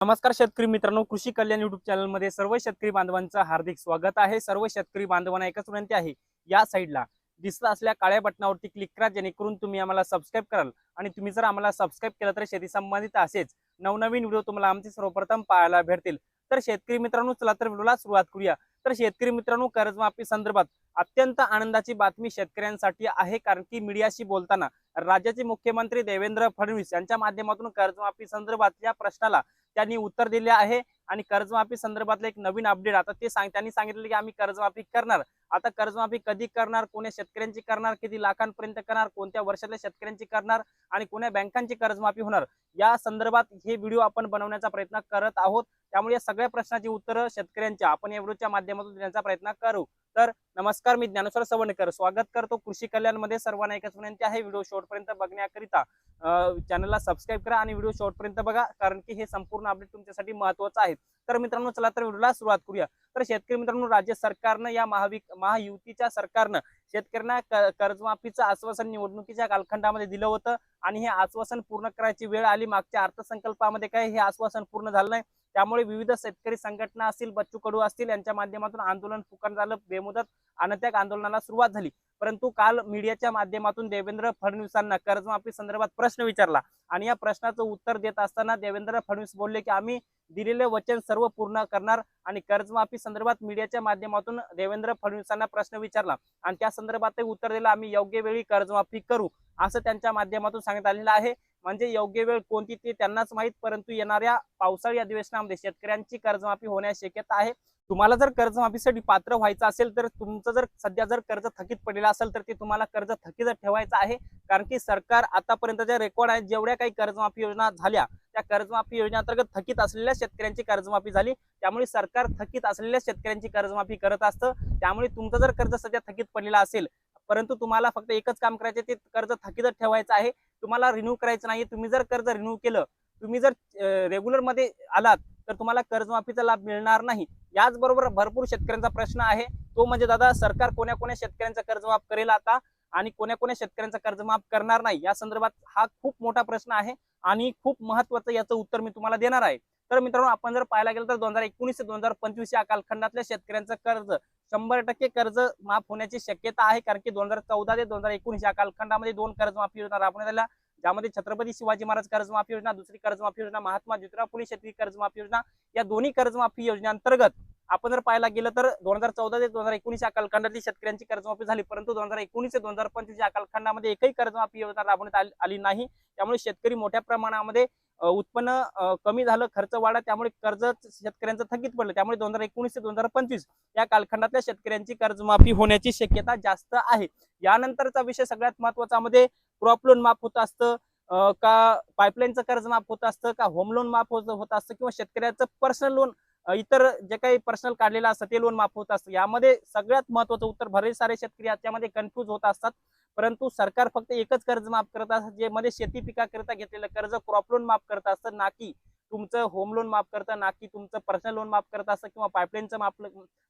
नमस्कार शेतकरी मित्रांनो कृषी कल्याण युट्यूब चॅनलमध्ये सर्व शेतकरी बांधवांचं हार्दिक स्वागत आहे. सर्व शेतकरी बांधवांना एकच विनंती आहे या साईडला दिसत असल्या काळ्या बटनावरती क्लिक करा जेणेकरून तुम्ही आम्हाला सबस्क्राईब कराल. आणि तुम्ही जर आम्हाला सबस्क्राईब केलं तर शेती संबंधित असेच नवनवीन व्हिडिओ तुम्हाला आमचे सर्वप्रथम पाहायला भेटतील. तर शेतकरी मित्रांनो चला तर व्हिडिओला सुरुवात करूया. तर शेतकरी मित्रांनो कर्जमाफी संदर्भात अत्यंत आनंदाची बातमी शेतकऱ्यांसाठी आहे कारण की मीडियाशी बोलताना राज्याचे मुख्यमंत्री देवेंद्र फडणवीस यांच्या माध्यमातून कर्जमाफी संदर्भात या प्रश्नाला त्यांनी उत्तर दिले आहे. आणि कर्जमाफी संदर्भातलं एक नवीन अपडेट आता ते सांग त्यांनी सांगितलं की आम्ही कर्जमाफी करणार. आता कर्जमाफी कधी करणार कोण्या शेतकऱ्यांची करणार किती लाखांपर्यंत करणार कोणत्या वर्षातल्या शेतकऱ्यांची करणार आणि कोण्या बँकांची कर्जमाफी होणार? या संदर्भात हे व्हिडिओ आपण बनवण्याचा प्रयत्न करत आहोत. त्यामुळे या सगळ्या प्रश्नाची उत्तरं शेतकऱ्यांच्या आपण या व्हिडिओच्या माध्यमातून देण्याचा प्रयत्न करू. तर नमस्कार मी ज्ञानेश्वर सवणकर स्वागत करतो कृषी कल्याणमध्ये सर्वांना एकच विनंती आहे व्हिडिओ शेवटपर्यंत बघण्याकरिता चॅनलला सबस्क्राईब करा आणि व्हिडिओ शेवटपर्यंत बघा कारण की हे संपूर्ण अपडेट तुमच्यासाठी महत्वाचं आहे. तर मित्रांनो चला तर व्हिडिओला सुरुवात करूया. तर शेतकरी मित्रांनो राज्य सरकारनं या महाविक महायुतीच्या सरकारनं शेतकऱ्यांना क- कर्जमाफीचं आश्वासन निवडणुकीच्या कालखंडामध्ये दिलं होतं आणि हे आश्वासन पूर्ण करायची वेळ आली. मागच्या अर्थसंकल्पामध्ये काय हे आश्वासन पूर्ण झालं नाही. त्यामुळे विविध शेतकरी संघटना असतील बच्चू कडू असतील यांच्या माध्यमातून आंदोलन फुकट झालं बेमुदत अनत्याग आंदोलनाला सुरुवात झाली. परंतु काल मीडियाच्या माध्यमातून देवेंद्र फडणवीसांना कर्जमाफी संदर्भात प्रश्न विचारला. आणि या प्रश्नाचं उत्तर देत असताना देवेंद्र फडणवीस बोलले की आम्ही दिलेले वचन सर्व पूर्ण करणार आणि कर्जमाफी संदर्भात मीडियाच्या माध्यमातून देवेंद्र फडणवीसांना प्रश्न विचारला. आणि त्या संदर्भात उत्तर दिलं आम्ही योग्य वेळी कर्जमाफी करू असं त्यांच्या माध्यमातून सांगण्यात आलेलं आहे. म्हणजे योग्य वेळ कोणती ते त्यांनाच माहीत परंतु येणाऱ्या पावसाळी अधिवेशनामध्ये शेतकऱ्यांची कर्जमाफी होण्याची शक्यता आहे. तुम्हाला जर कर्जमाफीसाठी पात्र व्हायचं असेल तर तुमचं जर सध्या जर कर्ज थकीत पडलेलं असेल तर ते तुम्हाला कर्ज थकीत ठेवायचं आहे. कारण की सरकार आतापर्यंतच्या रेकॉर्ड आहेत जेवढ्या काही कर्जमाफी योजना झाल्या त्या कर्जमाफी योजनेअंतर्गत थकीत असलेल्या शेतकऱ्यांची कर्जमाफी झाली. त्यामुळे सरकार थकीत असलेल्या शेतकऱ्यांची कर्जमाफी करत असतं. त्यामुळे तुमचं जर कर्ज सध्या थकीत पडलेलं असेल परंतु तुम्हाला फक्त एकच काम करायचे ते कर्ज थकीतच ठेवायचं आहे. तुम्हाला रिन्यू करायचं नाही तुम्ही जर कर्ज रिन्यू केलं तुम्ही जर रेग्युलरमध्ये आलात तर तुम्हाला कर्जमाफीचा लाभ मिळणार नाही. याचबरोबर भरपूर शेतकऱ्यांचा प्रश्न आहे. तो म्हणजे दादा सरकार कोण्या कोण्या शेतकऱ्यांचा कर्जमाफ करेल आता आणि कोण्या कोण्या शेतकऱ्यांचा कर्जमाफ करणार नाही? या संदर्भात हा खूप मोठा प्रश्न आहे आणि खूप महत्वाचं याचं उत्तर मी तुम्हाला देणार आहे. तर मित्रांनो आपण जर पाहायला गेलं तर दोन हजार एकोणीस ते दोन हजार पंचवीस या कालखंडातल्या शेतकऱ्यांचं कर्ज शंभर टक्के कर्ज माफ होण्याची शक्यता आहे कारण की दोन हजार चौदा ते दोन हजार एकोणीस या कालखंडामध्ये दोन कर्जमाफी योजना राबवण्यात आल्या. ज्यामध्ये छत्रपती शिवाजी महाराज कर्जमाफी योजना दुसरी कर्जमाफी योजना महात्मा ज्योतिराव फुले शेतकरी कर्जमाफी योजना या दोन्ही कर्जमाफी योजनेअंतर्गत आपण जर पाहायला गेलं तर दोन हजार चौदा ते दोन हजार एकोणीस या कालखंडातली शेतकऱ्यांची कर्जमाफी झाली परंतु दोन हजार एकोणीस ते दोन हजार पंचवीस या कालखंडामध्ये एकही कर्जमाफी योजना राबवण्यात आली- नाही. त्यामुळे शेतकरी मोठ्या प्रमाणामध्ये उत्पन्न कमी झालं खर्च वाढा त्यामुळे कर्ज शेतकऱ्यांचं थकीत पडलं. त्यामुळे दोन हजार एकोणीस ते दोन हजार पंचवीस या कालखंडातल्या शेतकऱ्यांची कर्जमाफी होण्याची शक्यता जास्त आहे. यानंतरचा विषय सगळ्यात महत्त्वाचा मध्ये क्रॉप लोन माफ होत असतं का पाईपलाईनचं कर्ज माफ होत असतं का होम लोन माफ होत होत असतं किंवा शेतकऱ्याचं पर्सनल लोन इतर जे काही पर्सनल काढलेलं असतं ते लोन माफ होत असतं. यामध्ये सगळ्यात महत्वाचं उत्तर बरेच सारे शेतकरी याच्यामध्ये कन्फ्युज होत असतात परंतु सरकार फक्त एकच कर्ज माफ करत असतं जे मध्ये शेती पिकाकरिता घेतलेलं कर्ज क्रॉप लोन माफ करत असतं ना की तुमचं होम लोन माफ करतं ना की तुमचं पर्सनल लोन माफ करत असतं किंवा पाईपलाईनचं माफ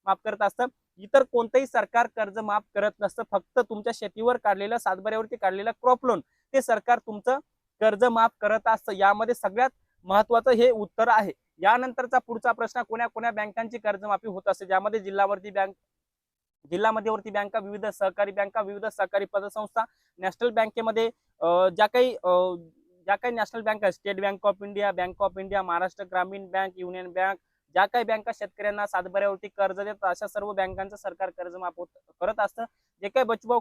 माफ करत असतं. इतर कोणतंही सरकार कर्ज माफ करत नसतं. फक्त तुमच्या शेतीवर काढलेलं सातबाऱ्यावरती काढलेलं क्रॉप लोन ते सरकार तुमचं कर्ज माफ करत असतं. यामध्ये सगळ्यात महत्वाचं हे उत्तर आहे. यानंतरचा पुढचा प्रश्न कोण्या कोण्या बँकांची कर्जमाफी होत असते? ज्यामध्ये जिल्हावरती बँक जिल्हा मध्यवर्ती बँका विविध सहकारी बँका विविध सहकारी पतसंस्था नॅशनल बँकेमध्ये ज्या काही ज्या काही नॅशनल बँक आहेत state bank of India bank of India Maharashtra Gramin bank union bank ज्या काही बँका शेतकऱ्यांना सातबाऱ्यावरती कर्ज देतात अशा सर्व बँकांचं सरकार कर्जमाफ होत करत असतं. जे काही बचूभाऊ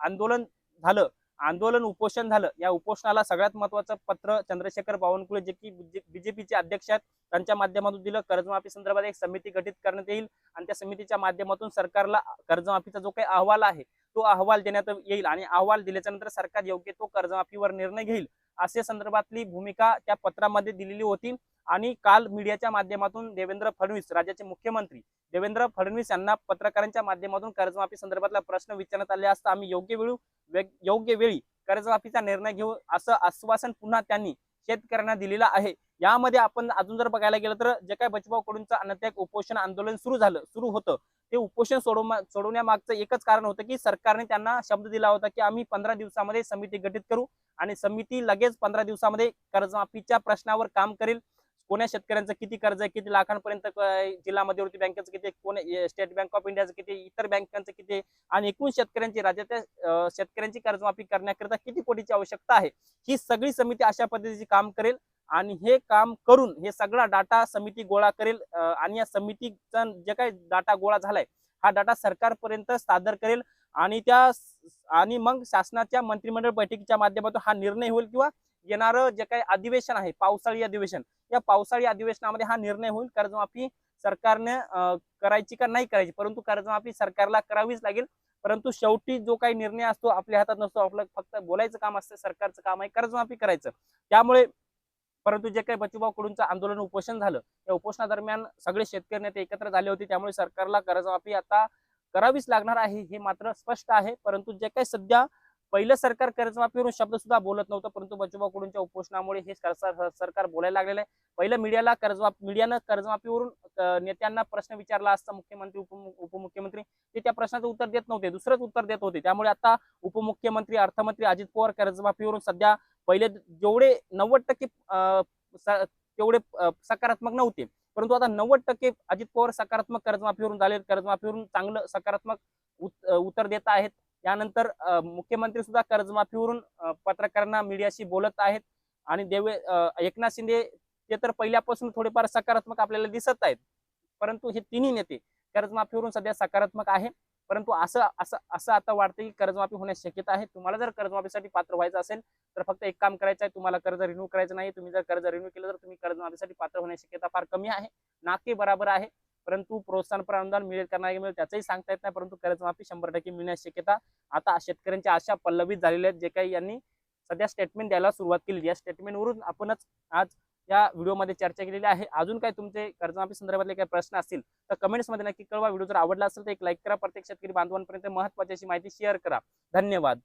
आंदोलन झालं आंदोलन उपोषण झालं या उपोषणाला सगळ्यात महत्वाचं पत्र चंद्रशेखर बावनकुळे जे की बीजेपीचे अध्यक्ष आहेत त्यांच्या माध्यमातून दिलं. कर्जमाफी संदर्भात एक समिती गठीत करण्यात येईल आणि त्या समितीच्या माध्यमातून सरकारला कर्जमाफीचा जो काही अहवाल आहे तो अहवाल देण्यात येईल आणि अहवाल दिल्याच्या नंतर सरकार योग्य तो कर्जमाफीवर निर्णय घेईल. असे संदर्भातली भूमिका त्या पत्रामध्ये दिलेली होती आणि काल मीडियाच्या माध्यमातून देवेंद्र फडणवीस राज्याचे मुख्यमंत्री देवेंद्र फडणवीस यांना पत्रकारांच्या माध्यमातून कर्जमाफी संदर्भातला प्रश्न विचारण्यात आले असता आम्ही योग्य वेळी योग्य वेळी कर्जमाफीचा निर्णय घेऊ असं आश्वासन पुन्हा त्यांनी शेतकऱ्यांना दिलेलं आहे. यामध्ये आपण अजून जर बघायला गेलं तर जे काय बचभाऊ कडूनचं अनत्याग उपोषण आंदोलन सुरू झालं सुरू होतं ते उपोषण सोडव सोडवण्यामागचं एकच कारण होतं की सरकारने त्यांना शब्द दिला होता की आम्ही पंधरा दिवसामध्ये समिती गठीत करू आणि समिती लगेच पंधरा दिवसामध्ये कर्जमाफीच्या प्रश्नावर काम करेल. कोण्या शेतकऱ्यांचं किती कर्ज आहे किती लाखांपर्यंत जिल्हा मध्यवर्ती बँकेचं किती कोण स्टेट बँक ऑफ इंडियाचं किती इतर बँकांचं किती आहे, आणि एकूण शेतकऱ्यांची राज्यातल्या शेतकऱ्यांची कर्जमाफी करण्याकरिता किती कोटीची आवश्यकता आहे ही सगळी समिती अशा पद्धतीचे काम करेल. आणि हे काम करून हे सगळा डाटा समिती गोळा करेल आणि या समितीचा जे काही डाटा गोळा झालाय हा डाटा सरकारपर्यंत सादर करेल आणि त्या आणि मग शासनाच्या मंत्रिमंडळ बैठकीच्या माध्यमातून हा निर्णय होईल किंवा येणारं जे काही अधिवेशन आहे पावसाळी अधिवेशन या पावसाळी अधिवेशनामध्ये हा निर्णय होईल. कर्जमाफी सरकारने करायची का नाही करायची परंतु कर्जमाफी सरकारला करावीच लागेल. परंतु शेवटी जो काही निर्णय असतो आपल्या हातात नसतो आपलं फक्त बोलायचं काम असतं सरकारचं काम आहे कर्जमाफी करायचं. त्यामुळे परंतु जे काही बचूभाऊ कडूनचं आंदोलन उपोषण झालं त्या उपोषणादरम्यान सगळे शेतकरी नेते एकत्र झाले होते त्यामुळे सरकारला कर्जमाफी आता करावीच लागणार आहे हे मात्र स्पष्ट आहे. परंतु जे काही सध्या पहिलं सरकार कर्जमाफीवरून शब्द सुद्धा बोलत नव्हतं परंतु बचूभाऊ कडूनच्या उपोषणामुळे हे सरकार सरकार बोलायला लागलेलं आहे. पहिलं मीडियाला कर्जमाफी मीडियानं कर्जमाफीवरून नेत्यांना प्रश्न विचारला असता मुख्यमंत्री उपमुख्यमंत्री ते त्या प्रश्नाचं उत्तर देत नव्हते दुसरंच उत्तर देत होते. त्यामुळे आता उपमुख्यमंत्री अर्थमंत्री अजित पवार कर्जमाफीवरून सध्या पहिले जेवढे नव्वद टक्के स- तेवढे सकारात्मक नव्हते. परंतु आता नव्वद टक्के अजित पवार सकारात्मक कर्जमाफीवरून झाले कर्जमाफीवरून चांगलं सकारात्मक उत- उत्तर देत आहेत. यानंतर मुख्यमंत्री सुद्धा कर्जमाफीवरून पत्रकारांना मीडियाशी बोलत आहेत. आणि देवे एकनाथ शिंदे ते तर पहिल्यापासून थोडेफार सकारात्मक आपल्याला दिसत आहेत. परंतु हे तिन्ही नेते कर्जमाफीवरून सध्या सकारात्मक आहे. परंतु असं असं असं आता वाटतं की कर्जमाफी होण्याची शक्यता आहे. तुम्हाला जर कर्जमाफीसाठी पात्र व्हायचं असेल तर फक्त एक काम करायचं आहे तुम्हाला कर्ज रिन्यू करायचं नाही तुम्ही जर कर्ज रिन्यू केलं तर तुम्ही कर्जमाफीसाठी पात्र होण्याची शक्यता फार कमी आहे. नाके बराबर आहे. परंतु प्रोत्साहनपर अनुदान मिळेल का नाही मिळेल त्याचंही सांगता येत नाही. परंतु कर्जमाफी शंभर टक्के मिळण्याची शक्यता आता शेतकऱ्यांच्या आशा पल्लवित झालेल्या आहेत. जे काही यांनी सध्या स्टेटमेंट द्यायला सुरुवात केली या स्टेटमेंटवरून आपणच आज या व्हिडिओमध्ये चर्चा केलेली आहे. अजून काय तुमचे कर्जमाफी संदर्भातले काही प्रश्न असतील तर कमेंट्समध्ये नक्की कळवा. व्हिडिओ जर आवडला असेल तर एक लाईक करा. प्रत्येक शेतकरी बांधवांपर्यंत महत्त्वाची अशी माहिती शेअर करा. धन्यवाद.